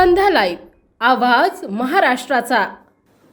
Live आवाज महाराष्ट्राचा.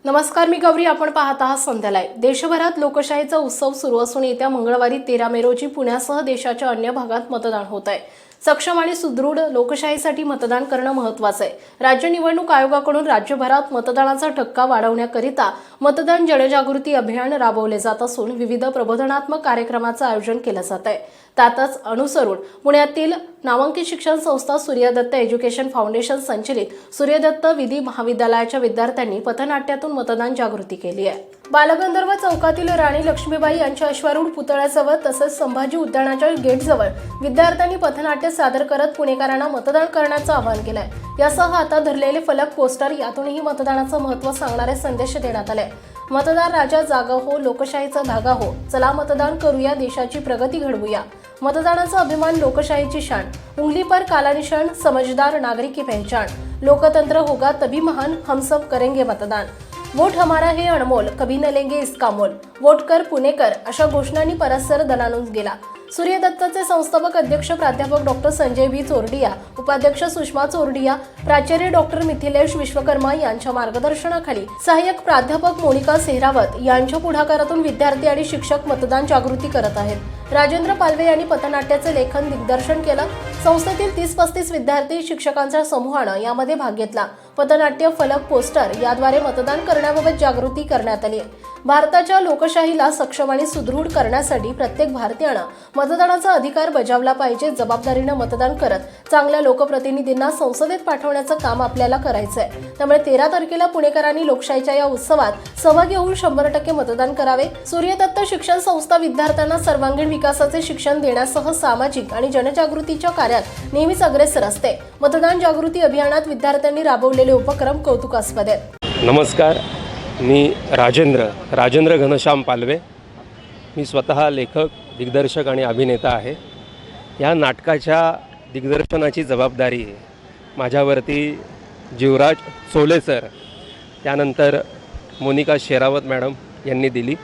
नमस्कार मी गौरी. आपण पाहत आहात संध्या लाईव्ह. देशभरात लोकशाहीचा उत्सव सुरू असून येत्या मंगळवारी तेरा मे रोजी पुण्यासह देशाच्या अन्य भागात मतदान होत आहे. सक्षम आणि सुदृढ लोकशाहीसाठी मतदान करणं महत्वाचं आहे. राज्य निवडणूक आयोगाकडून राज्यभरात मतदानाचा टक्का वाढवण्याकरिता मतदान जनजागृती अभियान राबवले जात असून विविध प्रबोधनात्मक कार्यक्रमाचं आयोजन केलं जात आहे. त्यातच अनुसरून पुण्यातील नामांकित शिक्षण संस्था सूर्यदत्त एज्युकेशन फाउंडेशन संचलित सूर्यदत्त विधी महाविद्यालयाच्या विद्यार्थ्यांनी पथनाट्यातून मतदान जागृती केली आहे. बालगंधर्व चौकातील राणी लक्ष्मीबाई यांच्या अश्वारूढ पुतळ्याजवळ तसंच संभाजी उद्यानाच्या गेटजवळ विद्यार्थ्यांनी पथनाट्य सादर करत पुणेकरांना मतदान करण्याचं आवाहन केलंय. यासह आता धरलेले फलक पोस्टर यातूनही मतदानाचं महत्त्व सांगणारे संदेश देण्यात आले. मतदार राजा जागा हो लोकशाहीचा धागा हो. चला मतदान करूया देशाची प्रगती घडवूया. मतदानाचा अभिमान लोकशाहीची शान. उंगली पर कालानिशाण समजदार नागरिक पहचान. लोकतंत्र होगा तभी महान हम सब करेंगे मतदान. वोट हमारा हे अनमोल कभी न लेंगे इसका मोल। वोट कर पुणेकर अशा घोषणांनी परस्पर दणानून गेला। सूर्यदत्तचे संस्थापक अध्यक्ष प्राध्यापक डॉक्टर संजय व्ही. चोरडिया उपाध्यक्ष सुषमा चोरडिया प्राचार्य डॉक्टर मिथिलेश विश्वकर्मा यांच्या मार्गदर्शनाखाली सहाय्यक प्राध्यापक मोनिका सेहरावत यांच्या पुढाकारातून विद्यार्थी आणि शिक्षक मतदान जागृती करत आहेत. राजेंद्र पालवे यांनी पथनाट्याचे लेखन दिग्दर्शन केलं. संस्थेतील तीस पस्तीस विद्यार्थी शिक्षकांच्या समूहानं यामध्ये भाग घेतला. पथनाट्य फलक पोस्टर याद्वारे मतदान करण्याबाबत जागृती करण्यात आली. भारताच्या लोकशाहीला सक्षम आणि सुदृढ करण्यासाठी प्रत्येक भारतीयानं मतदानाचा अधिकार बजावला पाहिजे जबाबदारीनं मतदान करत चांगल्या लोकप्रतिनिधींना संसदेत पाठवण्याचं काम आपल्याला करायचं आहे त्यामुळे तेरा तारखेला पुणेकरांनी लोकशाहीच्या या उत्सवात सहभागी होऊन शंभर टक्के मतदान करावे. सूर्यदत्त शिक्षण संस्था विद्यार्थ्यांना सर्वांगीण विकासाचे शिक्षण देण्यासह सामाजिक आणि जनजागृतीच्या कार्यात नेहमीच अग्रेसर असते. मतदान जागृती अभियानात विद्यार्थ्यांनी राबवलेले उपक्रम कौतुकास्पद आहेत. नमस्कार. मी राजेंद्र राजेंद्र घनश्याम पालवे. मी स्वतः लेखक दिग्दर्शक आणि अभिनेता आहे. या नाटकाच्या दिग्दर्शनाची जबाबदारी माझ्यावरती जीवराज चोले सर त्यानंतर मोनिका शेरावत मॅडम यांनी दिली.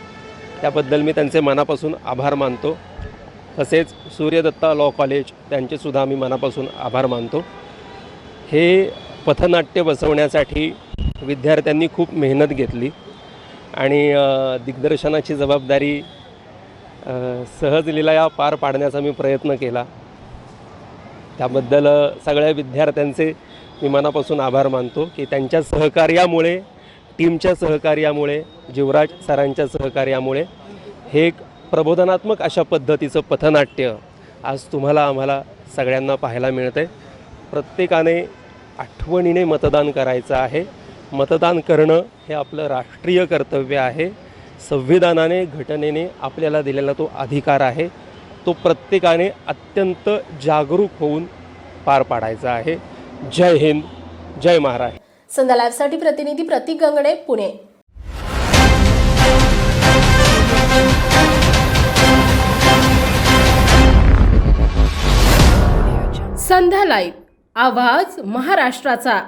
त्याबद्दल मी त्यांचे मनापासून आभार मानतो. तसेच सूर्यदत्ता लॉ कॉलेज त्यांचेसुद्धा मी मनापासून आभार मानतो. हे पथनाट्य बसवण्यासाठी विद्यार्थ्यांनी खूप मेहनत घेतली आणि दिग्दर्शनाची जबाबदारी सहज लिलाया पार पाडण्याचा मी प्रयत्न केला. त्याबद्दल सगळ्या विद्यार्थ्यांचे मी मनापासून आभार मानतो की त्यांच्या सहकार्यामुळे टीमच्या सहकार्यामुळे जीवराज सरांच्या सहकार्यामुळे हे एक प्रबोधनात्मक अशा पद्धतीचं पथनाट्य आज तुम्हाला आम्हाला सगळ्यांना पाहायला मिळतं आहे प्रत्येकाने आठवणीने मतदान करायचं आहे. मतदान करणं हे आपलं राष्ट्रीय कर्तव्य आहे. संविधानाने घटनेने आपल्याला दिलेला तो अधिकार आहे. तो प्रत्येकाने अत्यंत जागरूक होऊन पार पाडायचा आहे. जय हिंद जय महाराष्ट्र. संध्या लाईव्हसाठी प्रतिनिधी प्रतीक गंगडे पुणे. संध्या लाईव्ह आवाज महाराष्ट्राचा.